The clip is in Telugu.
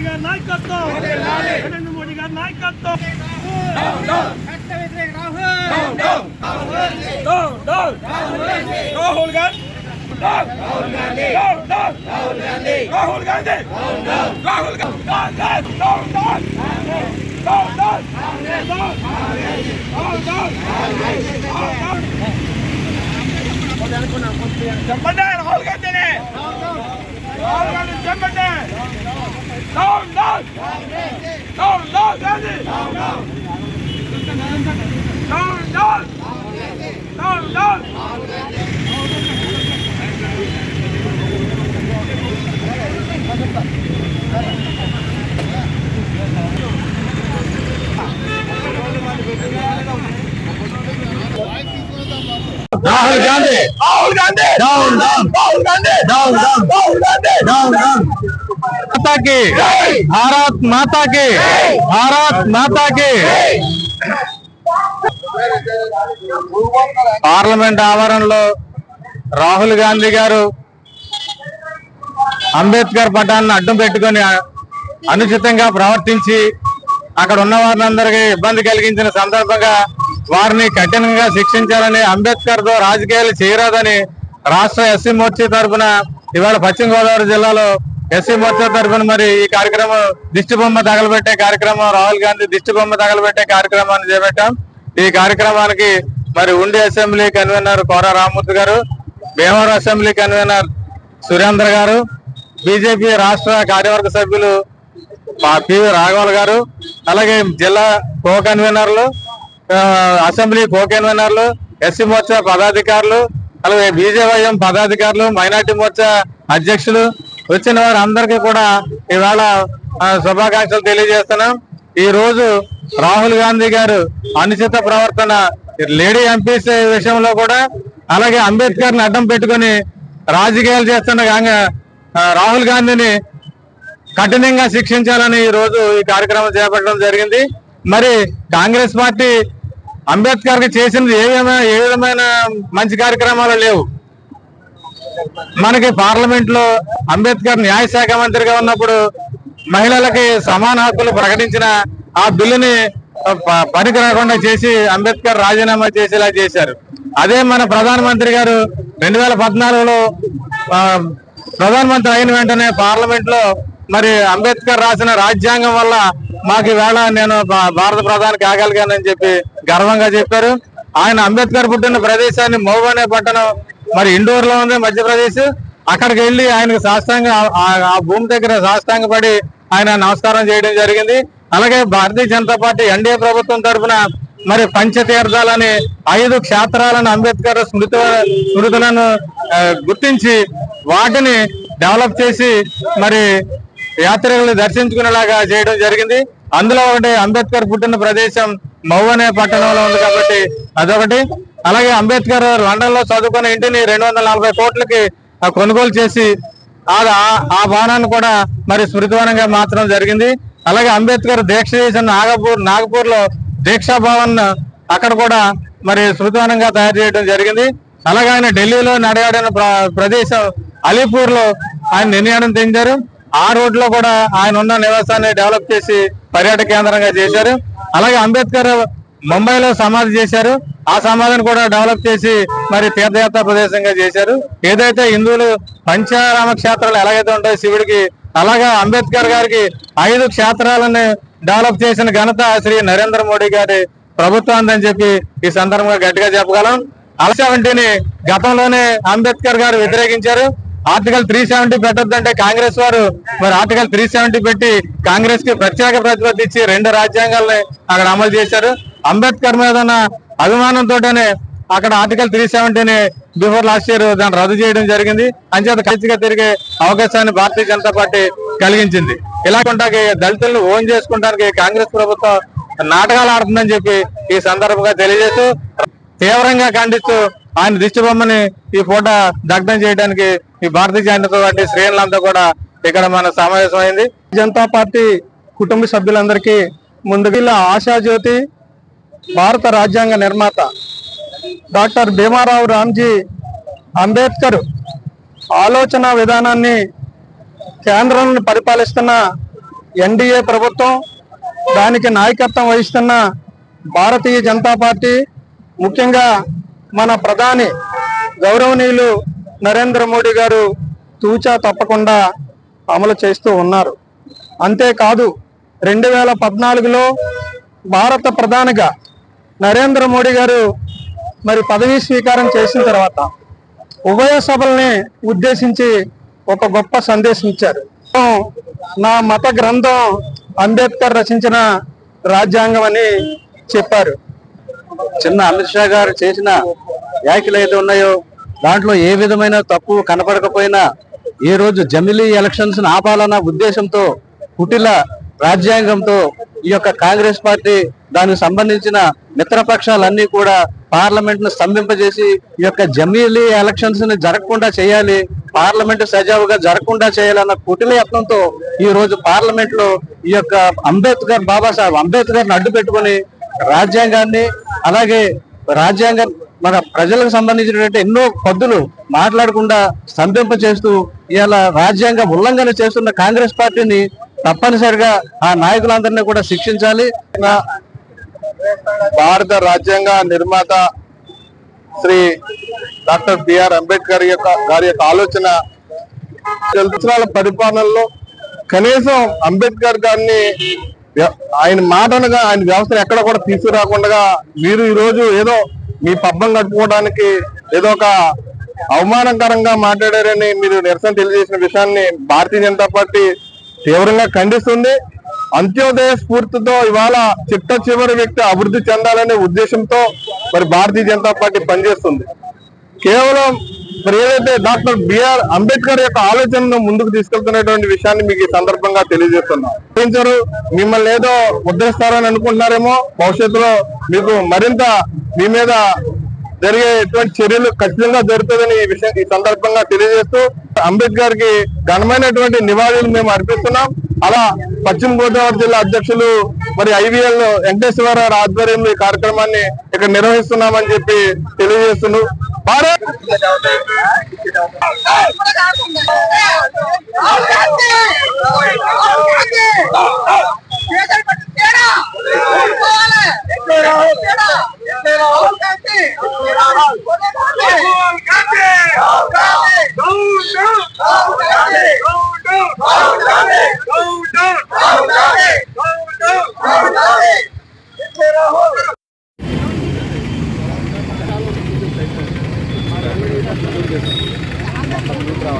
మోడీ గారి నాయకత్వం నరేంద్ర మోడీ గారి నాయకత్వం రాహుల్ గాంధీ రాహుల్ గాంధీ రాహుల్ గాంధీ రాహుల్ గాంధీ చెప్పండి రాహుల్ గాంధీని రాహుల్ గాంధీ చెప్పండి down Gandhi down down down down Rahul Gandhi Rahul Gandhi down down Rahul Gandhi down down Rahul Gandhi down Bharat మాతా భారత్ పార్లమెంట్ ఆవరణలో రాహుల్ గాంధీ గారు అంబేద్కర్ పటాన్ని అడ్డం పెట్టుకొని అనుచితంగా ప్రవర్తించి అక్కడ ఉన్న వారిని ఇబ్బంది కలిగించిన సందర్భంగా వారిని కఠినంగా శిక్షించాలని అంబేద్కర్తో రాజకీయాలు చేయరాదని రాష్ట్ర ఎస్సీ మోర్చా తరఫున ఇవాళ పశ్చిమ గోదావరి జిల్లాలో ఎస్సీ మోర్చా తరఫున మరి ఈ కార్యక్రమం దిష్టి బొమ్మ తగలబెట్టే కార్యక్రమం రాహుల్ గాంధీ దిష్టి బొమ్మ తగలబెట్టే కార్యక్రమాన్ని చేపట్టాం. ఈ కార్యక్రమానికి మరి ఉండి అసెంబ్లీ కన్వీనర్ కోర రామూర్తి గారు భీమవరం అసెంబ్లీ కన్వీనర్ సురేంద్ర గారు బీజేపీ రాష్ట్ర కార్యవర్గ సభ్యులు మా పివి రాఘవల్ గారు అలాగే జిల్లా కో కన్వీనర్లు అసెంబ్లీ కో కన్వీనర్లు ఎస్సీ మోర్చా పదాధికారులు అలాగే బీజేవైఎం పదాధికారులు మైనార్టీ మోర్చా అధ్యక్షులు వచ్చిన వారు అందరికీ కూడా ఇవాళ శుభాకాంక్షలు తెలియజేస్తున్నాం. ఈ రోజు రాహుల్ గాంధీ గారు అనుచిత ప్రవర్తన లేడీ ఎంపీస్ విషయంలో కూడా అలాగే అంబేద్కర్ని అడ్డం పెట్టుకొని రాజకీయాలు చేస్తున్న రాహుల్ గాంధీని కఠినంగా శిక్షించాలని ఈ రోజు ఈ కార్యక్రమం చేపట్టడం జరిగింది. మరి కాంగ్రెస్ పార్టీ అంబేద్కర్కి చేసినది ఏ విధమైన ఏ విధమైన మంచి కార్యక్రమాలు లేవు. మనకి పార్లమెంట్లో అంబేద్కర్ న్యాయశాఖ మంత్రిగా ఉన్నప్పుడు మహిళలకి సమాన హక్కులు ప్రకటించిన ఆ బిల్లుని పనికి రాకుండా చేసి అంబేద్కర్ రాజీనామా చేసేలా చేశారు. అదే మన ప్రధానమంత్రి గారు రెండు వేల పద్నాలుగులో ప్రధానమంత్రి అయిన వెంటనే పార్లమెంట్లో మరి అంబేద్కర్ రాసిన రాజ్యాంగం వల్ల మాకు ఈవేళ నేను భా- భారత ప్రధాని కాగలిగానని చెప్పి గర్వంగా చెప్పారు. ఆయన అంబేద్కర్ పుట్టిన ప్రదేశాన్ని మౌ పట్టణం మరి ఇండోర్లో ఉంది మధ్యప్రదేశ్. అక్కడికి వెళ్ళి ఆయనకు సాష్టాంగ ఆ- ఆ భూమి దగ్గర సాష్టాంగ పడి ఆయన నమస్కారం చేయడం జరిగింది. అలాగే భారతీయ జనతా పార్టీ ఎన్డీఏ ప్రభుత్వం తరఫున మరి పంచతీర్థాలని ఐదు క్షేత్రాలను అంబేద్కర్ స్మృతి స్మృతులను గుర్తించి వాటిని డెవలప్ చేసి మరి యాత్రికులు దర్శించుకునేలాగా చేయడం జరిగింది. అందులో ఒకటి అంబేద్కర్ పుట్టిన ప్రదేశం మౌ అనే పట్టణంలో ఉంది కాబట్టి అదొకటి. అలాగే అంబేద్కర్ లండన్లో చదువుకున్న ఇంటిని రెండు వందల నలభై కోట్లకి కొనుగోలు చేసి ఆ ఆ- భవనాన్ని కూడా మరి స్మృతివనంగా మార్చడం జరిగింది. అలాగే అంబేద్కర్ దీక్ష చేసిన నాగపూర్ నాగపూర్లో దీక్షా భవన్ అక్కడ కూడా మరి స్మృతివనంగా తయారు చేయడం జరిగింది. అలాగే ఆయన ఢిల్లీలో నడయాడిన ప్ర- ప్రదేశం అలీపూర్లో ఆయన నిర్ణయం చెందారు ఆ రోడ్లో కూడా ఆయన ఉన్న నివాసాన్ని డెవలప్ చేసి పర్యాటక కేంద్రంగా చేశారు. అలాగే అంబేద్కర్ ముంబైలో సమాధి చేశారు. ఆ సమాధిని కూడా డెవలప్ చేసి మరి తీర్థయాత్ర ప్రదేశంగా చేశారు. ఏదైతే హిందువులు పంచారామ క్షేత్రాలు ఎలాగైతే ఉంటాయో శివుడికి అలాగా అంబేద్కర్ గారికి ఐదు క్షేత్రాలను డెవలప్ చేసిన ఘనత శ్రీ నరేంద్ర మోడీ గారి ప్రభుత్వం చెప్పి ఈ సందర్భంగా గట్టిగా చెప్పగలం. అల సెవెంటీని గతంలోనే అంబేద్కర్ గారు వ్యతిరేకించారు. ఆర్టికల్ త్రీ సెవెంటీ పెట్టొద్దంటే కాంగ్రెస్ వారు మరి ఆర్టికల్ త్రీ సెవెంటీ పెట్టి కాంగ్రెస్కి ప్రత్యేక ప్రతిపత్తి ఇచ్చి రెండు రాజ్యాంగాల్ని అక్కడ అమలు చేశారు. అంబేద్కర్ మీద అభిమానంతోనే అక్కడ ఆర్టికల్ త్రీ సెవెంటీని బిఫోర్ లాస్ట్ ఇయర్ దాన్ని రద్దు చేయడం జరిగింది. అంచేత ఖచ్చితంగా తిరిగే అవకాశాన్ని భారతీయ జనతా పార్టీ కలిగించింది. ఇలా దళితులను ఓన్ చేసుకుంటానికి కాంగ్రెస్ ప్రభుత్వం నాటకాలు ఆడుతుందని చెప్పి ఈ సందర్భంగా తెలియజేస్తూ తీవ్రంగా ఖండిస్తూ ఆయన దిష్టి బొమ్మని ఈ ఫోటో దగ్ధం చేయడానికి ఈ భారతీయ జనతా పార్టీ శ్రేణులంతా కూడా ఇక్కడ మన సమావేశమైంది. జనతా పార్టీ కుటుంబ సభ్యులందరికీ ముందుగా ఆశాజ్యోతి భారత రాజ్యాంగ నిర్మాత డాక్టర్ భీమారావు రామ్జీ అంబేద్కర్ ఆలోచన విధానాన్ని కేంద్రాన్ని పరిపాలిస్తున్న ఎన్డీఏ ప్రభుత్వం దానికి నాయకత్వం వహిస్తున్న భారతీయ జనతా పార్టీ ముఖ్యంగా మన ప్రధాని గౌరవనీయులు నరేంద్ర మోడీ గారు తూచా తప్పకుండా అమలు చేస్తూ ఉన్నారు. అంతేకాదు రెండు వేల పద్నాలుగులో భారత ప్రధానిగా నరేంద్ర మోడీ గారు మరి పదవీ స్వీకారం చేసిన తర్వాత ఉభయ సభల్ని ఉద్దేశించి ఒక గొప్ప సందేశం ఇచ్చారు. నా మత గ్రంథం అంబేద్కర్ రచించిన రాజ్యాంగం అని చెప్పారు. చిన్న అమిత్ షా గారు చేసిన వ్యాఖ్యలు ఏదో ఉన్నాయో దాంట్లో ఏ విధమైన తప్పు కనపడకపోయినా ఈ రోజు జమిలీ ఎలక్షన్స్ ఆపాలన్న ఉద్దేశంతో కుటిల రాజ్యాంగంతో ఈ యొక్క కాంగ్రెస్ పార్టీ దానికి సంబంధించిన మిత్రపక్షాలన్నీ కూడా పార్లమెంట్ను స్తంభింపజేసి ఈ యొక్క జమీలీ ఎలక్షన్స్ని జరగకుండా చేయాలి పార్లమెంట్ సజావుగా జరగకుండా చేయాలన్న కుటిల యత్నంతో ఈ రోజు పార్లమెంట్లో ఈ యొక్క అంబేద్కర్ బాబాసాహెబ్ అంబేద్కర్ అడ్డు పెట్టుకొని రాజ్యాంగాన్ని అలాగే రాజ్యాంగం మన ప్రజలకు సంబంధించినటువంటి ఎన్నో పద్దులు మాట్లాడకుండా స్తంభింప చేస్తూ ఇలా రాజ్యాంగ ఉల్లంఘన చేస్తున్న కాంగ్రెస్ పార్టీని తప్పనిసరిగా ఆ నాయకులందరినీ కూడా శిక్షించాలి. భారత రాజ్యాంగ నిర్మాత శ్రీ డాక్టర్ బిఆర్ అంబేద్కర్ యొక్క గారి యొక్క ఆలోచన సంవత్సరాల పరిపాలనలో కనీసం అంబేద్కర్ గారిని వ్య- ఆయన మాటనగా ఆయన వ్యవస్థను ఎక్కడ కూడా తీసుకురాకుండా మీరు ఈరోజు ఏదో మీ పబ్బం కట్టుకోవడానికి ఏదో ఒక అవమానకరంగా మాట్లాడారని మీరు నిరసన తెలియజేసిన విషయాన్ని భారతీయ జనతా పార్టీ తీవ్రంగా ఖండిస్తుంది. అంత్యోదయ స్ఫూర్తితో ఇవాళ చిట్ట చివరి వ్యక్తి అభివృద్ధి చెందాలనే ఉద్దేశంతో మరి భారతీయ జనతా పార్టీ పనిచేస్తుంది. కేవలం మరి ఏదైతే డాక్టర్ బిఆర్ అంబేద్కర్ యొక్క ఆలోచనను ముందుకు తీసుకెళ్తున్నటువంటి విషయాన్ని మీకు ఈ సందర్భంగా తెలియజేస్తున్నాం. మిమ్మల్ని ఏదో ముద్రిస్తారని అనుకుంటున్నారేమో భవిష్యత్తులో మీకు మరింత మీ మీద జరిగేటువంటి చర్యలు ఖచ్చితంగా జరుగుతుందని ఈ విషయం ఈ సందర్భంగా తెలియజేస్తూ అంబేద్కర్కి ఘనమైనటువంటి నివాళులు మేము అర్పిస్తున్నాం. అలా పశ్చిమ గోదావరి జిల్లా అధ్యక్షులు మరి ఐవీఎల్ వెంకటేశ్వరరావు ఆధ్వర్యంలో ఈ కార్యక్రమాన్ని ఇక్కడ నిర్వహిస్తున్నామని చెప్పి తెలియజేస్తున్నాం భారత్!